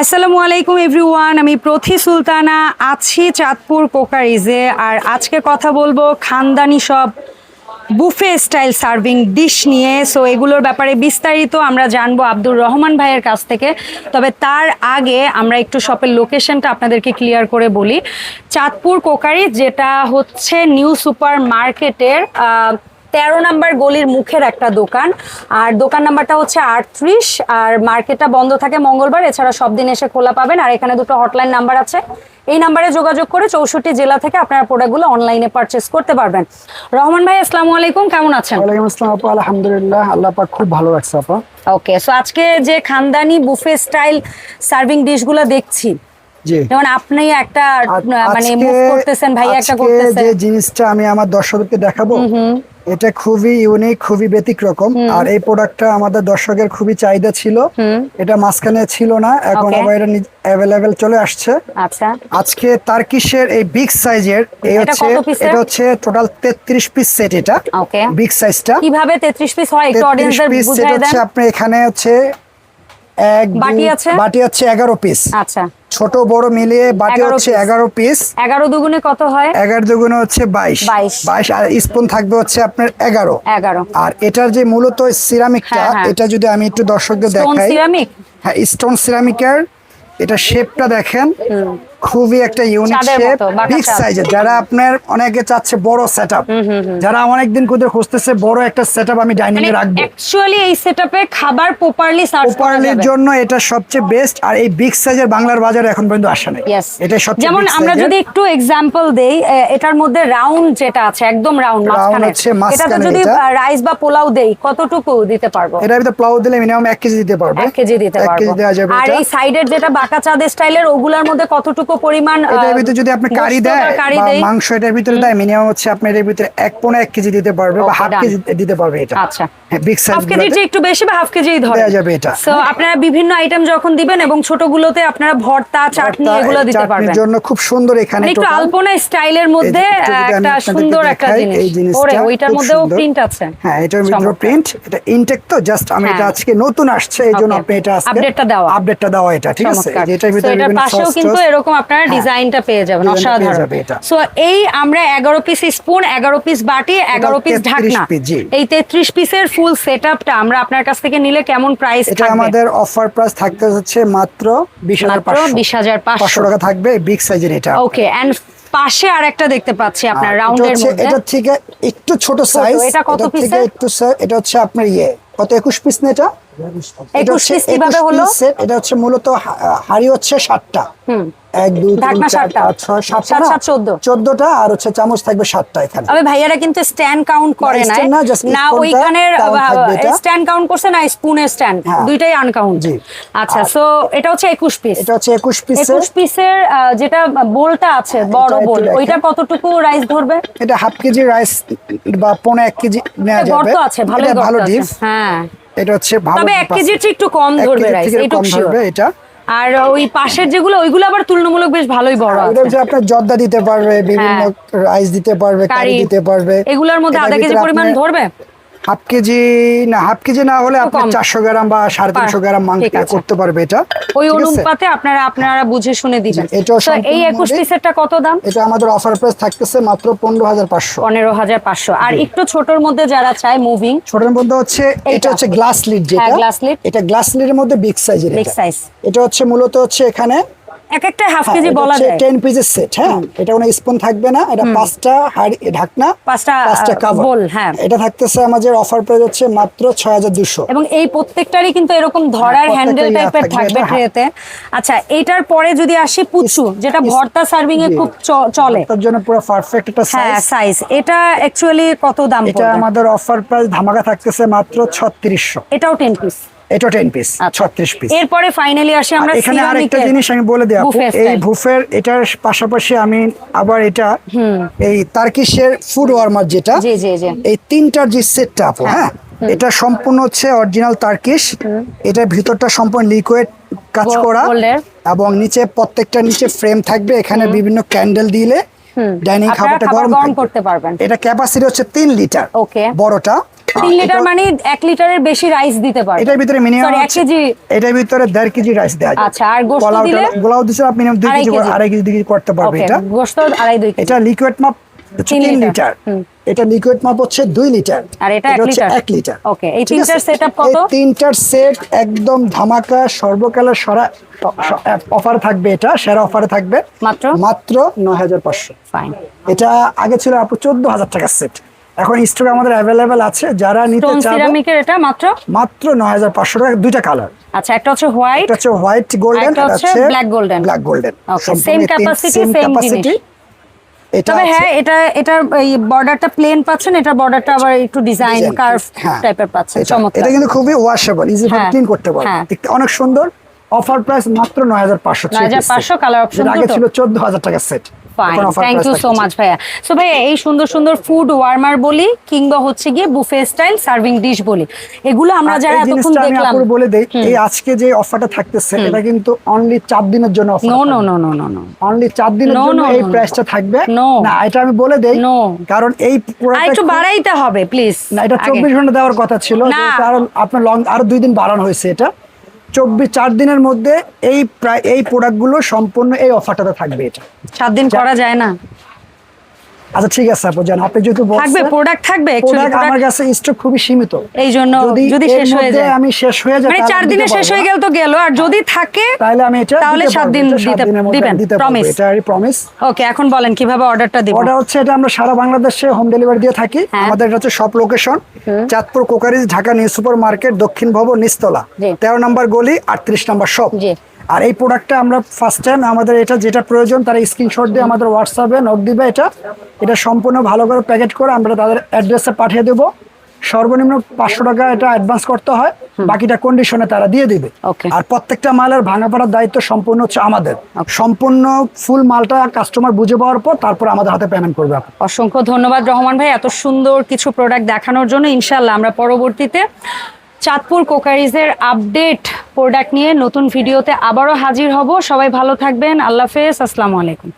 আসসালামু আলাইকুম এভরিওয়ান আমি প্রথি সুলতানা, আছি চাঁদপুর কোকারিজে। আর আজকে কথা বলব খানদানি সব বুফে স্টাইল সার্ভিং ডিশ নিয়ে। সো এগুলোর ব্যাপারে বিস্তারিত আমরা জানব আব্দুর রহমান ভাইয়ের কাছ থেকে। তবে তার আগে আমরা একটু শপের লোকেশনটা আপনাদেরকে ক্লিয়ার করে বলি। চাঁদপুর কোকারিজ, যেটা হচ্ছে নিউ সুপার মার্কেটের তেরো নাম্বার গলির মুখের একটা দোকান। আর দোকান নাম্বারটা হচ্ছে আটত্রিশ আর মার্কেটটা বন্ধ থাকে মঙ্গলবার এছাড়া সব দিন এসে খোলা পাবেন। আর এখানে দুটো হটলাইন নাম্বার আছে। এই নাম্বারে যোগাযোগ করে চৌষট্টি জেলা থেকে আপনারা প্রোডাক্টগুলো অনলাইনে পারচেস করতে পারবেন। রহমান ভাই আসসালামু আলাইকুম। কেমন আছেন? ওয়ালাইকুম আসসালাম আপা। আলহামদুলিল্লাহ আল্লাহ পাক খুব ভালো রাখছে আপা। ওকে সো আজকে যে খানদানি বুফে স্টাইল সার্ভিং ডিশগুলো দেখছি যেমন আপনি একটা মানে মুভ করতেছেন ভাই একটা করতেছেন। যে জিনিসটা আমি আমার দর্শকদের দেখাবো এটা খুবই ইউনিক খুবই ব্যতিক্রম। আর এই প্রোডাক্টটা আমাদের দর্শকের খুবই চাহিদা ছিল। এটা মাঝখানে ছিল না এখন আবার এটা অ্যাভেলেবেল চলে আসছে। আচ্ছা। আজকে তার্কিশের এই বিগ সাইজের এই হচ্ছে এটা হচ্ছে টোটাল তেত্রিশ পিস সেট এটা. বিগ সাইজটা কীভাবে তেত্রিশ পিস হয় একটু অডিয়েন্সদের পিস সেট বুঝাই দেন হচ্ছে আপনি এখানে হচ্ছে এক বাটি আছে? বাটি হচ্ছে এগারো পিস আচ্ছা। ছোট বড় মিলিয়ে বাটি হচ্ছে এগারো পিস এগারো দুগুণে কত হয়? এগারো দুগুণে হচ্ছে বাইশ। বাইশ। আর স্পুন থাকবে হচ্ছে আপনার এগারো। এগারো। আর এটার যে মূলত সিরামিকটা হ্যাঁ, হ্যাঁ। এটা যদি আমি একটু দর্শকদের দেখাই। হ্যাঁ স্টোন সিরামিকের এটা শেপটা দেখেন। খুবই একটা ইউনিক শেপ বিগ সাইজের যারা আপনার অনেকে চাচ্ছে বড় সেটআপ যারা অনেকদিন করে খুঁজতেছে বড় একটা সেটআপ আমি ডাইনিং মানে এ রাখব। অ্যাকচুয়ালি এই সেটআপে খাবার প্রপারলি সার্ভ প্রপারলির জন্য এটা সবচেয়ে বেস্ট আর এই বিগ সাইজের বাংলার বাজারে এখন পর্যন্ত আসে নাই। এটা সবচেয়ে যেমন আমরা যদি একটু এক্সাম্পল দেই এটার মধ্যে রাউন্ড যেটা আছে একদম রাউন্ড মাঝখানে। এটাতে যদি রাইস বা পোলাও দেই কতটুকু দিতে পারব? এটা ভিতরে প্লাউ দিলে মিনিমাম এক কেজি দিতে পারবে। এক কেজি দিতে পারব। আর এই সাইডের যেটা বাঁকা চাঁদ স্টাইলের ওগুলার মধ্যে কতটুকু পরিমাণ এটার ভিতরে যদি আপনি কারি দেয় মাংস এটার ভিতরে দেয় মিনিমাম হচ্ছে আপনি এর ভিতরে এক পনেরো এক কেজি দিতে পারবে বা হাফ কেজি দিতে পারবে এটা। আচ্ছা। হ্যাঁ বিগ সাইজ হাফ কেজির চেয়ে একটু বেশি বা হাফ কেজিই ধরে যাবে এটা। সো আপনারা বিভিন্ন আইটেম যখন দিবেন এবং ছোটগুলোতে আপনারা ভর্তা চাটনি এগুলো দিতে পারবেন। জন্য খুব সুন্দর এখানে মানে একটু। আলপনা স্টাইলের মধ্যে একটু সুন্দর একটা জিনিস। ওরে ওইটার মধ্যেও প্রিন্ট আছে। হ্যাঁ এটার ভিতরে প্রিন্ট এটা ইনটেক তো জাস্ট আমি এটা হ্যাঁ। আজকে নতুন আসছে এই জন্য Okay. আপনি এটা আজকে দেওয়া। আপডেটটা দেওয়া এটা ঠিক আছে। এটার ভিতরে বিভিন্ন পাশেও কিন্তু এরকম আপনারা হ্যাঁ। ডিজাইনটা পেয়ে যাবেন অসাধারণ। সো এই আমরা এগারো পিস স্পুন এগারো পিস বাটি এগারো পিস ঢাকনা। এই তেত্রিশ পিসের ফুল সেট আপটা আমরা আপনার কাছ থেকে নিলে কেমন প্রাইস এটা আমাদের অফার প্রাইস থাকতে হচ্ছে মাত্র বিশ হাজার বিশ হাজার পাঁচশো। টাকা থাকবে বিগ সাইজের এটা। ওকে এন্ড পাশে আর একটা দেখতে পাচ্ছি আপনার রাউন্ডের মধ্যে। এটা থেকে একটু ছোট সাইজ এটা কত size- এটা হচ্ছে আপনার ইয়ে। কত একুশ পিস না এটা? এটা 21 কীভাবে হলো? এটা হচ্ছে মূলত হাড়ি হচ্ছে সাতটা। এক দুই তিন চার পাঁচ ছয় সাত, চোদ্দ। চোদ্দটা আর হচ্ছে চামচ থাকবে সাতটা এখানে। তবে ভাইয়ারা কিন্তু স্ট্যান্ড কাউন্ট করে না না, just না spoon-টা ওইখানে count থাকবে এটা। স্ট্যান্ড কাউন্ট করছে না স্পুনের স্ট্যান্ড। হ্যাঁ। দুইটাই আনকাউন্ট আচ্ছা সো এটা হচ্ছে একুশ পিস এটা হচ্ছে একুশ পিসের একুশ পিসের যেটা বোলটা আছে বড় বোল ওইটা কতটুকু রাইস ধরবে? এটা হাফ কেজি রাইস বা পনেরো এক কেজি নেওয়া যাবে। আছে ভালো ভালো ডিপ হ্যাঁ। এটা হচ্ছে ভালো তবে deep এক কেজির চেয়ে একটু কম ধরবে রাইস একটু কম ধরবে এটা। আর ওই পাশের যেগুলো ওইগুলো আবার তুলনামূলক বেশ ভালোই বড় এটা আছে। আপনি আপনার জর্দা দিতে পারবে বিভিন্ন হ্যাঁ। রাইস দিতে পারবে কারি দিতে পারবে। এগুলোর মধ্যে আধা কেজি পরিমাণ ধরবে? হাফ কেজি না হাফ কেজি না হলে কম। চারশো গ্রাম বা সাড়ে তিনশো গ্রাম মাংস করতে পারবে এটা। ওই অনুপাতে আপনারা আপনারা বুঝে শুনে দিবেন। এটা এই একুশ পিসেরটা কত দাম? এটা আমাদের অফার প্রাইস থাকতেছে মাত্র পনেরো হাজার পাঁচশো। পনেরো হাজার পাঁচশো। আর একটু ছোটর মধ্যে যারা চায় মুভিং ছোটর মধ্যে হচ্ছে এটা হচ্ছে গ্লাস লিড যেটা। হ্যাঁ, glass lid। এটা গ্লাস লিডের মধ্যে বিগ সাইজের Big সাইজ এটা হচ্ছে মূলত হচ্ছে এখানে এক একটা হাফ কেজি বলা যায়। টেন পিসের সেট হ্যাঁ? এটা কোনো স্পুন থাকবে না এটা পাঁচটা হাড়ি ঢাকনা পাঁচটা, পাঁচটা কাভার হ্যাঁ। এটা থাকতেছে আমাদের অফার প্রাইস হচ্ছে মাত্র ছয় হাজার দুশো এবং এই প্রত্যেকটারই কিন্তু এরকম ধরার হ্যাঁ, হ্যান্ডেল টাইপের থাকবে, থাকবে হ্যাঁ। ট্রেতে আচ্ছা এইটার পরে যদি আসি পুচু যেটা ভর্তা সার্ভিং এ খুব চলে। তার জন্য পুরো পারফেক্ট একটা হ্যাঁ সাইজ সাইজ এটা অ্যাকচুয়ালি কত দাম এটা আমাদের অফার প্রাইস ধামাকা থাকতেছে মাত্র ছত্রিশশো। এটাও টেন পিস এটা পিস ছত্রিশ পিস এরপরে ফাইনালি আসি আমরা এখানে আরেকটা জিনিস আমি বলে এই। বুফের এটার পাশাপাশি আমি আবার এটা এই তার্কিশের ফুড ওয়ার্মার যেটা জি জি জি। এই তিনটার যে সেটটা আপু হ্যাঁ। এটা সম্পূর্ণ হচ্ছে অরিজিনাল তার্কিশ এটার ভিতরটা সম্পূর্ণ লিকুইড কাজ করা। এবং নিচে প্রত্যেকটা নিচে ফ্রেম থাকবে এখানে বিভিন্ন ক্যান্ডেল দিলে ডাইনিং খাবারটা গরম করতে পারবেন। এটা ক্যাপাসিটি হচ্ছে তিন লিটার. বড়টা। তিন লিটার মানে এক লিটারের বেশি রাইস দিতে এটার ভিতরে মিনিমাম কেজি এটার ভিতরে কেজি রাইস যায়। আচ্ছা, আর গোশত দিলে? দিলে আপনি মিনিমাম কেজি করে- কেজি। করতে পারবে এটা। কেজি। এটা লিকুইড মাপ লিটার। এটা লিকুইড মাপ হচ্ছে লিটার। আর এটা লিটার? লিটার। Okay, এই তিনটার কত? এই তিনটার সেট একদম ধামাকা সর্বকালের সরা অফার থাকবে এটা সেরা অফারে থাকবে। মাত্র? মাত্র নয় হাজার পাঁচশো। ফাইন এটা আগে ছিল আপু চোদ্দ হাজার টাকার সেট এখন স্টক আমাদের অ্যাভেলেবেল আছে যারা নিতে চাবে সিরামিকের এটা মাত্র? মাত্র নয় হাজার পাঁচশো টাকা দুইটা কালার আচ্ছা একটা হচ্ছে হোয়াইট এটা হচ্ছে হোয়াইট গোল্ডেন একটা হচ্ছে black golden। Black golden same capacity, same জিনিস। এটা তবে হ্যাঁ এটা এটার এই বর্ডারটা প্লেন পাচ্ছেন এটা বর্ডারটা আবার একটু ডিজাইন কার্ভ টাইপের পাচ্ছেন এটা- চমৎকার। এটা কিন্তু খুবই ওয়াশেবল ইজি হ্যাঁ, ক্লিন করতে পারবে হ্যাঁ। দেখতে অনেক সুন্দর অফার প্রাইস মাত্র নয় হাজার পাঁচশো 9,500 color option আগে ছিল চোদ্দ হাজার টাকার set fine thank you so much ভাইয়া। সো ভাইয়া এই সুন্দর সুন্দর ফুড ওয়ার্মার বলি কিংবা হচ্ছে গিয়ে বুফে স্টাইল সার্ভিং ডিশ বলি এগুলো আমরা যারা এতক্ষণ দেখলাম। বলে দেই এই আজকে যে অফারটা থাকতেছে এটা কিন্তু অনলি চার দিনের জন্য offer no no no no no only চার দিনের No, জন্য এই. প্রাইসটা থাকবে. না এটা আমি বলে দেই. কারণ এই পুরোটা একটু বাড়াইতে হবে প্লিজ না এটা চব্বিশ ঘণ্টা দেওয়ার কথা ছিল। যেহেতু আপনার লং আরও দুই দিন বাড়ানো হয়েছে এটা। চব্বিশ চার দিনের মধ্যে এই প্রায় এই প্রোডাক্টগুলো সম্পূর্ণ এই অফারটাতে থাকবে এটা। সাত দিন করা যায় না? আচ্ছা ঠিক আছে আপু জান আপনি যেহেতু থাকবে প্রোডাক্ট থাকবে প্রোডাক্ট আমার কাছে স্টক খুবই সীমিত। এই জন্য যদি শেষ হয়ে যায়। আমি শেষ হয়ে যায় মানে দিনে শেষ হয়ে গেল তো গেল আর যদি থাকে তাহলে আমি এটা তাহলে দিন দিতে- দিবেন, দিতে পারব প্রমিস ওকে এখন বলেন কীভাবে অর্ডারটা দিব? অর্ডার হচ্ছে এটা আমরা সারা বাংলাদেশে হোম ডেলিভারি দিয়ে থাকি। হ্যাঁ। আমাদের হচ্ছে সব location Chandpur crockeries Dhaka new super market দক্ষিণ ভবন নিস্তলা জি। তেরো নম্বর গলি আটত্রিশ নম্বর শপ জি। আর এই প্রোডাক্টটা আমরা ফার্স্ট টাইম আমাদের এটা যেটা প্রয়োজন তারা স্ক্রিনশট দিয়ে আমাদের হোয়াটসঅ্যাপে নক দিবে এটা। এটা সম্পূর্ণ ভালো করে প্যাকেট করে আমরা তাদের অ্যাড্রেসে পাঠিয়ে দেবো। সর্বনিম্ন পাঁচশো টাকা এটা অ্যাডভান্স করতে হয় বাকিটা কন্ডিশনে তারা দিয়ে দিবে. আর প্রত্যেকটা মালের ভাঙা পড়ার দায়িত্ব সম্পূর্ণ হচ্ছে আমাদের। সম্পূর্ণ ফুল মালটা কাস্টমার বুঝে পাওয়ার পর তারপর আমাদের হাতে পেমেন্ট করবে অসংখ্য ধন্যবাদ রহমান ভাই এত সুন্দর কিছু প্রোডাক্ট দেখানোর জন্য। ইনশাল্লাহ আমরা পরবর্তীতে চাঁদপুর কোকারিজের আপডেট প্রোডাক্ট নিয়ে নতুন ভিডিওতে আবারও হাজির হব। সবাই ভালো থাকবেন। আল্লাহ হাফেজ। আসসালামু আলাইকুম।